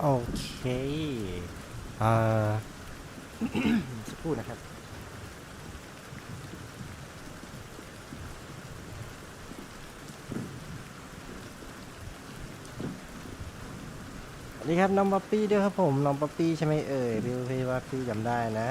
โอเคเอ่อ สักครู่นะครับ สวัสดีครับน้องป๊อปปี้ด้วยครับผม น้องป๊อปปี้ใช่ไหมเอ่ยพี่พี่ว่าพี่จำได้นะ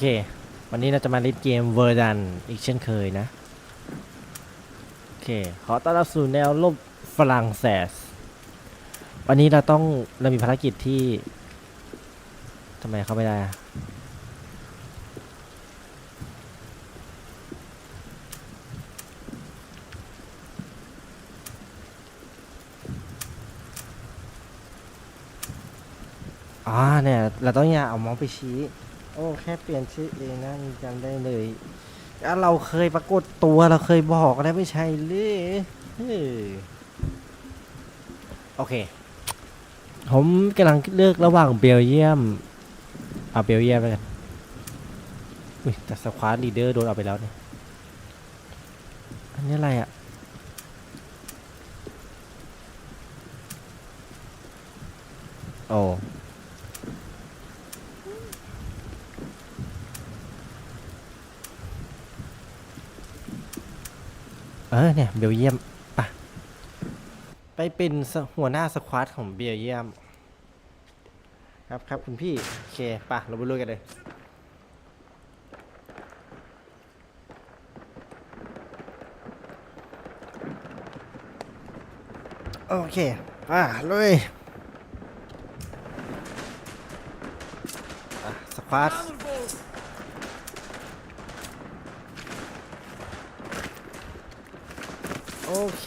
เค วันนี้เราจะมาเล่นเกมเวอร์ดันอีกเช่นเคยนะ โอเค ขอต้อนรับสู่แนวลบฝรั่งเศส วันนี้เราต้องเรามีภารกิจที่ทำไมเข้าไม่ได้อะอ๋อเนี่ย เราต้องอย่าเอามาส์ไปชี้ โอ้แค่เปลี่ยนชื่อเองนะจำได้เลยอะเราเคยปรากฏตัวเราเคยบอกแล้วไม่ใช่หรือโอเค ผมกำลังเลือกระหว่างเบลเยียมเอาเบลเยียมแล้วกันอุ้ยแต่สควอตลีเดอร์โดนเอาไปแล้วเนี่ยอันนี้อะไรอะโอ้ เออเนี่ยเบลเยียมปะไปเป็นหัวหน้าสควอตของเบลเยียม ครับครับคุณพี่ โอเคปะเราไปลุยกันเลยโอเคป่ะลุยอะสควอต โอเค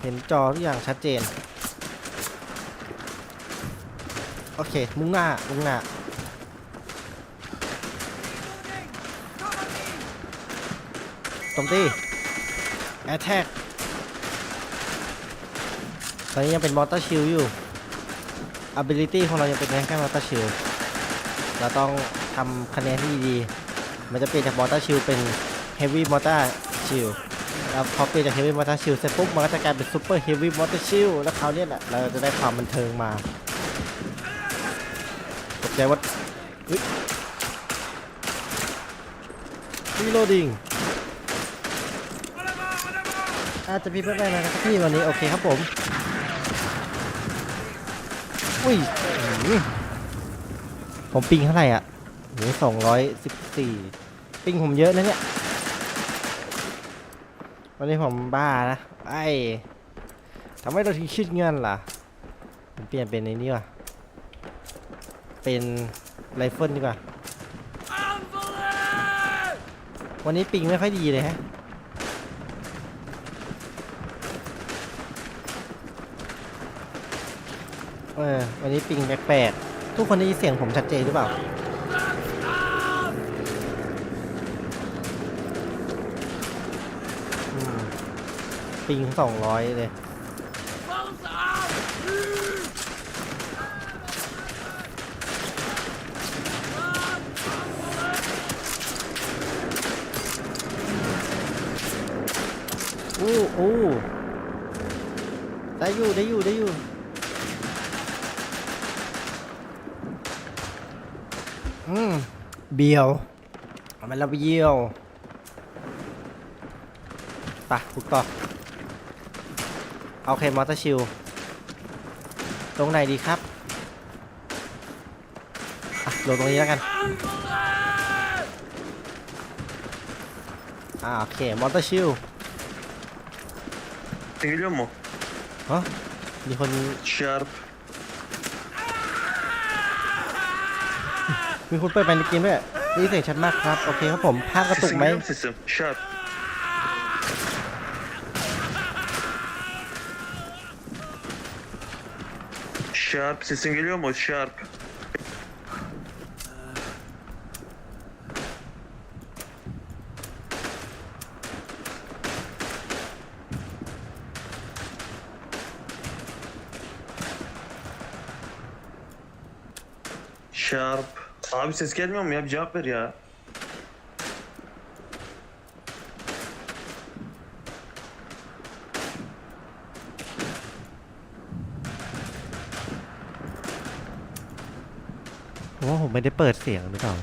เห็นจอทุกอย่างชัดเจน โอเค มุ่งหน้า มุ่งหน้า ตมตีแอ t แทกตอนนี้ยังเป็นมอเตอร์ชิลอยู่ ability ของเรายังเป็นแค่มอเตอร์ชิลเราต้องทำคะแนนที่ดี มันจะเปลี่ยนจากมอเตอร์ชิลเป็น heavy motor shield แล้ วพอเปลี่ยนจาก heavy motor shield เสร็จปุ๊บมันก็จะกลายเป็น super heavy motor shield แล้วคราวนี้แหละเราจะได้ความบันเทิงมาตกใจว่าอุ๊ย reloading อาจจะพี่เพื่อนได้นะครับพี่วันนี้โอเคครับผม อุ้ย ผมปิงเท่าไหร่อะโหสองร้อยสิบสี่ปิงผมเยอะนะเนี่ย วันนี้ผมบ้านะ ไอ้ทำไมเราถึงคิดเงินล่ะ ผมเปลี่ยนเป็นในนี้ว่ะเป็นไรเฟิลดีกว่า วันนี้ปิงไม่ค่อยดีเลยฮะ เออ วันนี้ปิงแปลกๆ ทุกคนได้ยินเสียงผมชัดเจนหรือเปล่า ปิงสองร้อยเลยอู้อู้ได้อยู่ได้อยู่ได้อยู่อืมเบียวเอามันเราไปเยี่ยวไปถูกต่อ เอาเคมอเตอร์ชิลตรงไหนดีครับอะลงตรงนี้แล้วกันอ่าโอเคมอเตอร์ชิล Geliyor mu? ฮะมีคน Sharp. มีคนเปิดไปในเกมด้วยนี่เสียงชัดมากครับ โอเคครับผมภาคกระตุก Sesin ไหม geliyor Şarp sesin geliyor mu? Şarp. Şarp. Abi ses gelmiyor mu ya? Bir cevap ver ya. ผมว่าผมไม่ได้เปิดเสียงหรือเปล่า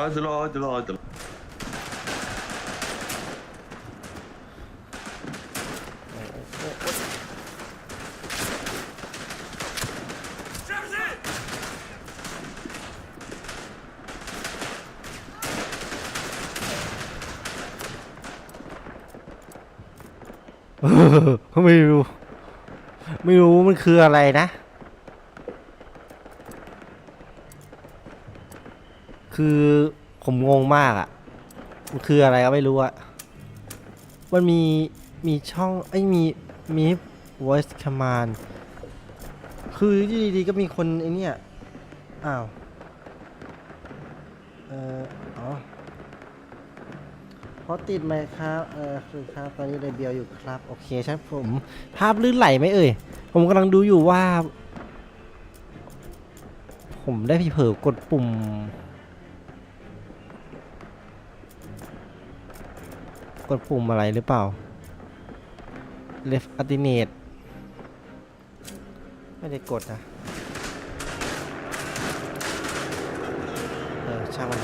Hadi la hadi la hadi la. เออไม่รู้ ไม่รู้มันคืออะไรนะ คือผมงงมากอะ่ะ มันคืออะไรก็ไม่รู้อะ่ะ มันมีมีช่องไอ้มีมี voice command คืออยู่ดีๆก็มีคนไอ้เนี่ยอ้าว เอออ๋อ พราะติดไหมครับเออคือครับตอนนี้เรเบียวอยู่ครับ โอเคใช่ผม ภาพลื่นไหลไหมเอ่ย ผมกำลังดูอยู่ว่า ผมได้พี่เผลอกดปุ่มกดปุ่มอะไรหรือเปล่า left alternate ไม่ได้กดนะ เออ ช่างมัน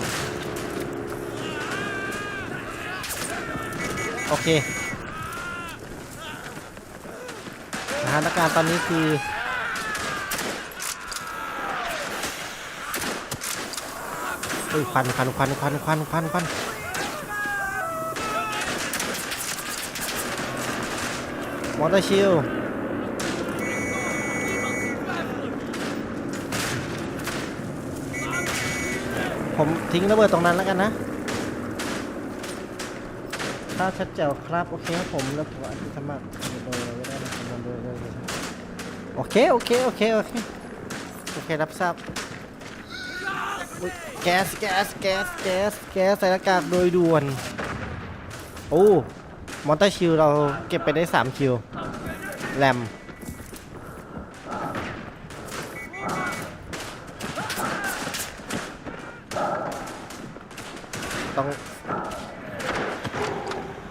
โอเคสถานการณ์ตอนนี้คือเฮ้ยควันควันควันควันควันควันควันมอเตอร์ชิลผมทิ้งระเบิดตรงนั้นแล้วกันนะ ข้าชัดแจ๋วครับ โอเคครับผมแล้วผมอาจจะสมัครโดยไม่ได้นะครับโดยโดยโดยโอเค โอเค โอเค โอเค โอเค รับทราบแก๊สแก๊สแก๊สแก๊สแก๊สใส่หน้ากากโดยด่วน โอ้ มอนเตอร์ชิลเราเก็บไปได้ 3 คิว แรม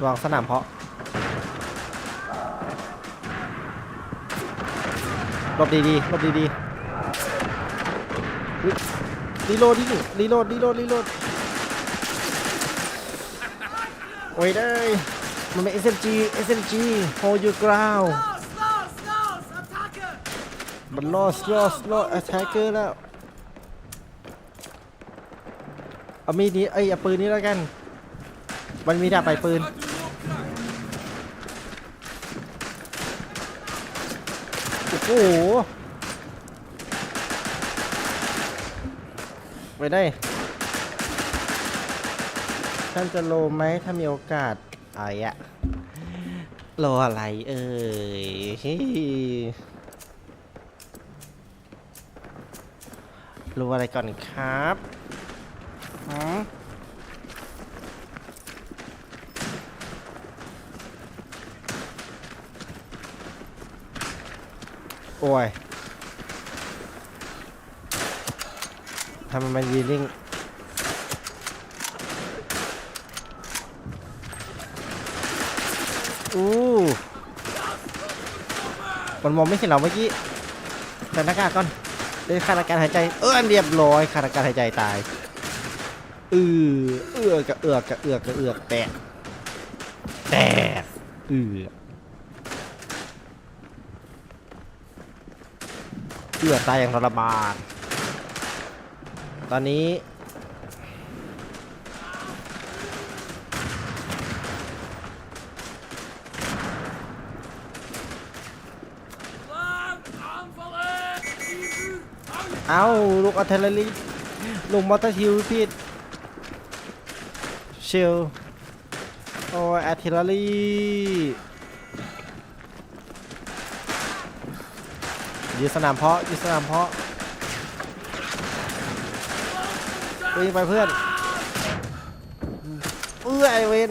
วางสนามเพาะหลบดีๆหลบดีๆอุ๊ยรีโหลดดิรีโหลดรีโหลดรีโหลดโอ้ยได้มันเป็น SMG SMG hold your ground มัน lost lost lost attacker แล้วเอามีดนี้เอ้ยเอาปืนนี้แล้วกัน มันมีดาบไปปืน โอ้โหไปได้ ท่านจะโลไหมถ้ามีโอกาสไอ้อะโลอะไรเอ่ยฮิโลอะไรก่อนครับหืม โอ้ยทำไมมันยืนนิ่งอู้มันมองไม่เห็นเราเมื่อกี้ส่หน้ากากก่อนได้ขาดอากาศหายใจ เออเรียบร้อยขาดอากาศหายใจตายเออเอือกกระเอือกกระเอือกกระเอือกแตกแตกเอือ อือตายอย่างทรมานตอนนี้ เอ้าลูกอัลเทอร์ลีลูกมอเตอร์ฮิลผิดเชลโอ้ยอัลเทอร์ ยืนสนามเพาะยืนสนามเพาะวิ่งไปเพื่อนเอื้อไอเวน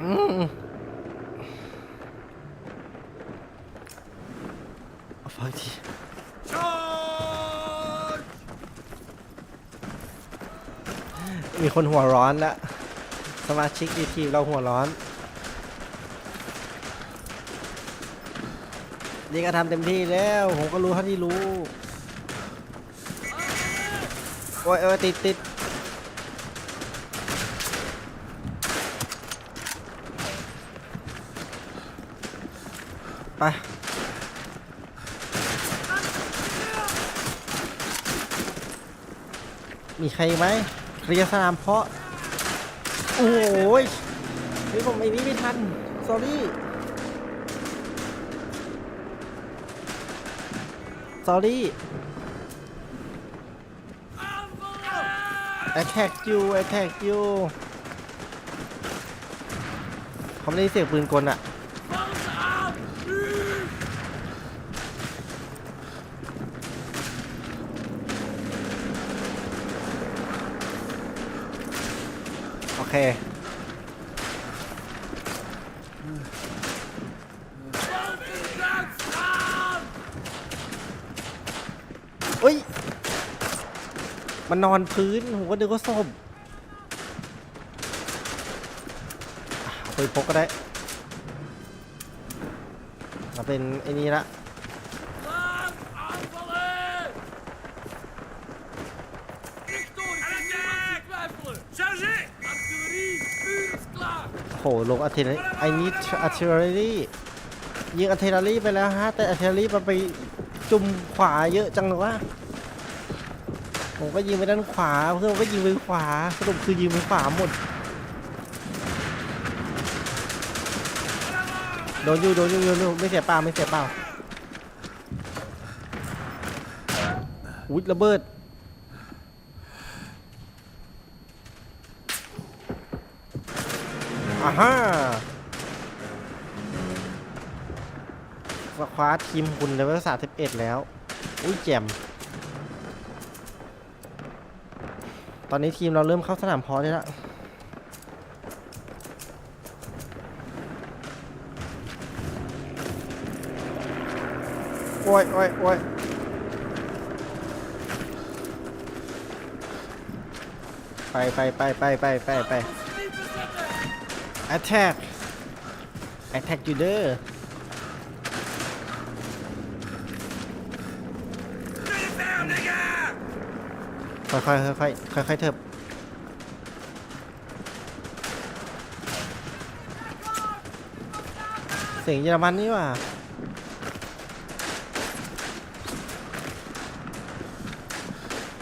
อืมเอาไฟที Charge! มี คนหัวร้อนแล้วสมาชิกดีทีมเราหัวร้อน นี่ก็ทำเต็มที่แล้ว ผมก็รู้เท่าที่รู้ โอ้ยโอ้ยติดติดไปมีใครไหม เคลียร์สนามเพาะ โอ้ยเฮ้ยผมไอ้นี้ไม่ทัน s อรี่ s อรี่ attack you attack you เขาไม่ได้เสียงปืนกลอะ Vamos ab! โอ เค เฮ้ย มันนอนพื้น ผมก็นึกว่าศพอะเอาไปพกก็ได้มาเป็นไอ้นี่ละ โหลงอาเทลไอ้นี่อาเทลรี่ยิงอาเทลรี่ไปแล้วฮะ แต่อาเทลรี่มันไปจุ่มขวาเยอะจังเลยวะผมก็ยิงไปด้านขวาเพื่อนก็ยิงไปขวาสรุปคือยิงไปขวาหมดโดนอยู่โดนอยู่โดนอยู่ไม่เสียเปล่าไม่เสียเปล่าอุ้ยระเบิด อ่าฮ่าสคว้าทีมคุณเลเวลสามสิบเอ็ดแล้ว อุ้ยแจ่มตอนนี้ทีมเราเริ่มเข้าสนามพอได้ล้วโอ้ยโอ้ยโอ้ยไปไปไปไปไปไปไป Niet bezetten! attack attack you เด้อค่อยค่อยค่อยค่อยค่อยๆเถิบเสียงเยอรมันนี่ว่า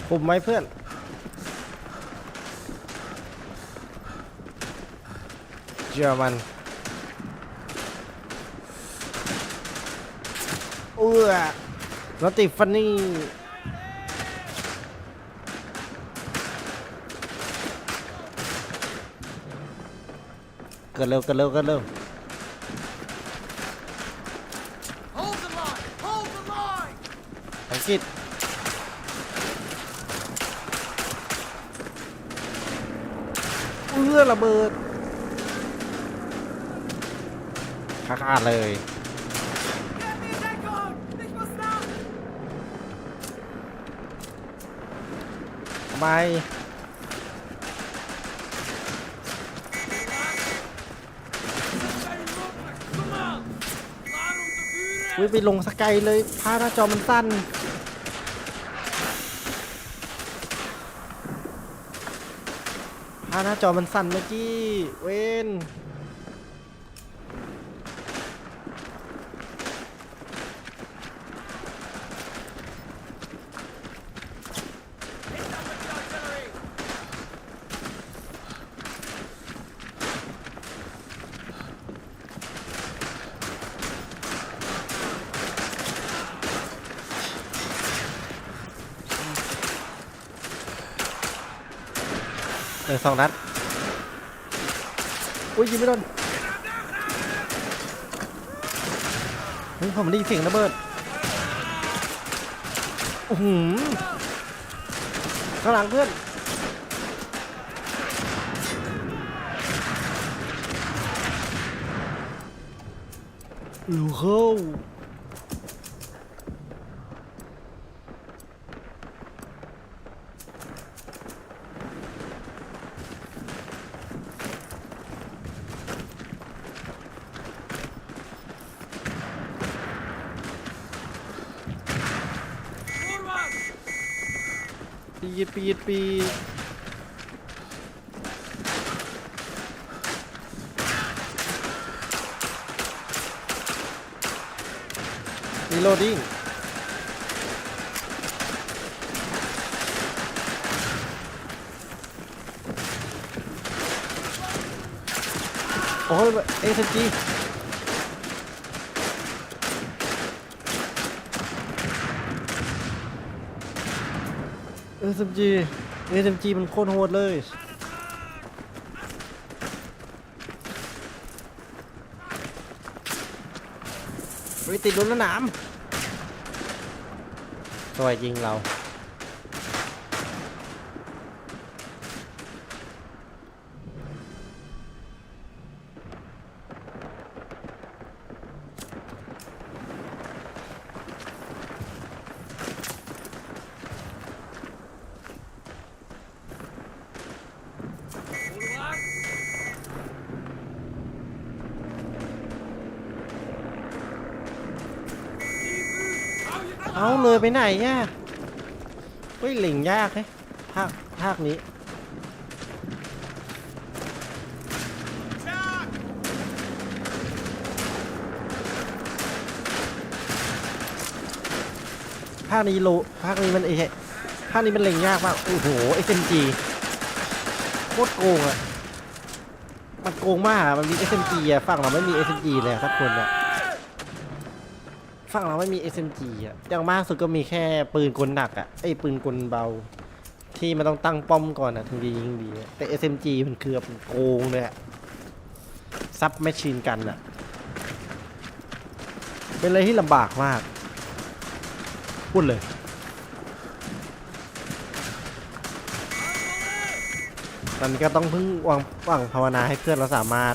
คุมไหมเพื่อน เยอรมันเอื้อรติฟันนี่เกิดเร็วเกิดเร็วเกิดเร็ว Hold the line! Hold the line! อังกฤษเอื้อระเบิด ขาขาเลยไป Kom aan! Klaar om te vuren! อุ้ยไปลงสกายเลยพาหน้าจอมันสั้นพาหน้าจอมันสั้นเมื่อกี้ เว้น ออสองนัดอุ้ยยิงไม่โดนเฮ้ยผมได้ยินเสียงระเบิดโอ้โหข้างหลังเพื่อนลูเข้า ปีดปีดปีดรีโหลดดิ้งโอ้ยเอสจี เอสจีเอสจีมันโคตรโหดเลย เฮ้ยติดรถแล้วหนามสวยจริงเรา เอาเลยไปไหนเนี่เฮ้ยหลิงยากเฮ้ยภาคภาคนี้ภาคนี้โลภาคนี้มันเอภาคนี้มันเล็งยากมากโอ้โห SMG โคตรโกงอะมันโกงมากมันมี SMG อะฝั่งเราไม่มี SMG เลยอะสักคนอะ ฝั่งเราไม่มี SMG อะอย่างมากสุดก็มีแค่ปืนกลหนักอะไอ้ปืนกลเบา ที่มันต้องตั้งป้อมก่อนอะถึงดียิงดีอะแต่ SMG มันคือแบบโกงเลยอะซับแมชชีนกันอะเป็นอะไรที่ลำบากมาก พูดเลย ตอนนี้ก็ต้องพึ่งวังหวังภาวนาให้เพื่อนเราสามารถ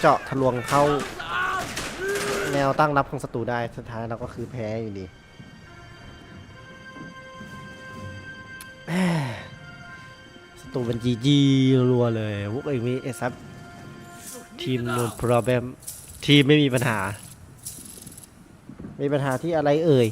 เจาะทะลวงเข้า แนวตั้งรับของศัตรูได้สุดท้ายเราก็คือแพ้อยู่ดีศัตรูเป็นจีจีรัวเลยวุ้กเองมีเอซับทีม no problem ทีมไม่มีปัญหา มีปัญหาที่อะไรเอ่ย